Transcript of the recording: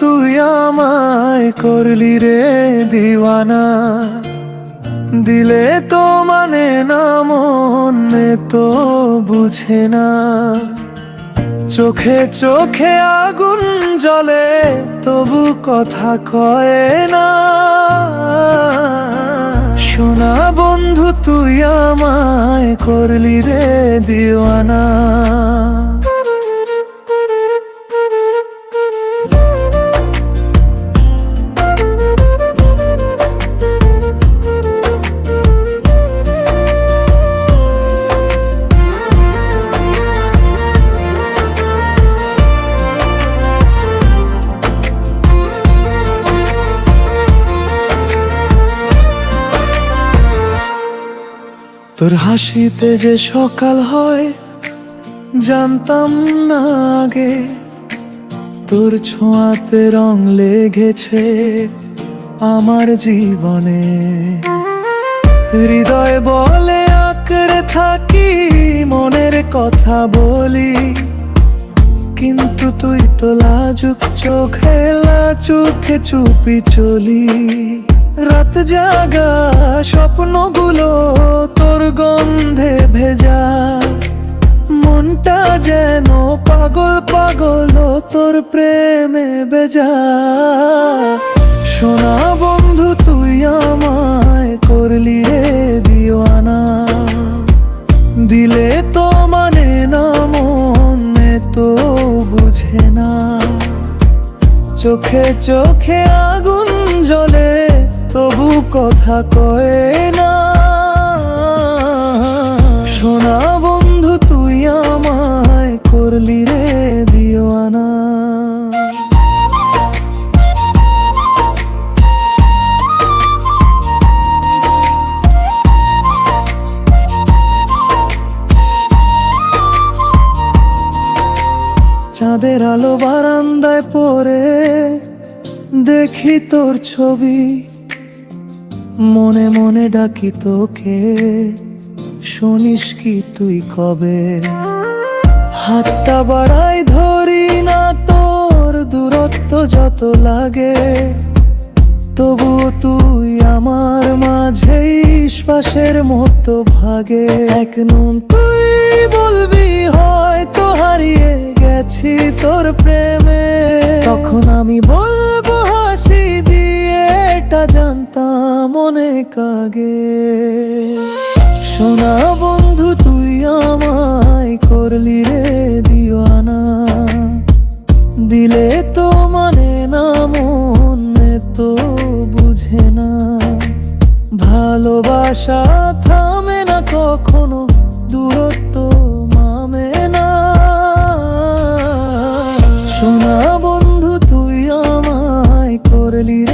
তুই আমায় করলি রে দিওয়ানা। দিলে তো মানে না, মনে তো বুঝে না। চোখে চোখে আগুন জ্বলে, তবু কথা কয় না। সোনা বন্ধু, তুই আমায় করলি রে দিওয়ানা। তোর হাসিতে যে সকাল হয়, জানতাম না আগে। তোর ছোঁয়াতে রং লেগেছে আমার জীবনে। হৃদয় বলে আঁকড়ে থাকি, মনের কথা বলি। কিন্তু তুই তো লাজুক চোখে চোখে চুপি চলি। রাত জাগা স্বপ্নগুলো তোর গন্ধে ভেজা, মনটা যেন পাগল পাগল তোর প্রেমে বেজা সোনা বন্ধু, তুই আমায় করলি রে দিওয়ানা। দিলে তো মানে না মনে তো বুঝে না। চোখে চোখে আগুন জ্বলে তবু কথা কয় না। চাঁদের আলো বারান্দায় পরে দেখি তোর ছবি। মনে মনে ডাকি তোকে, শুনিস কি তুই কবে? হাতটা বাড়াই ধরি না তোর, দূরত্ব যত লাগে তবুও তুই আমার মাঝেই শ্বাসের মতো ভাগে। এক নুন তুই আমি বলব হাসি দিয়ে এটা জানতাম অনেক আগে। শোনা বন্ধু তুই আমার i really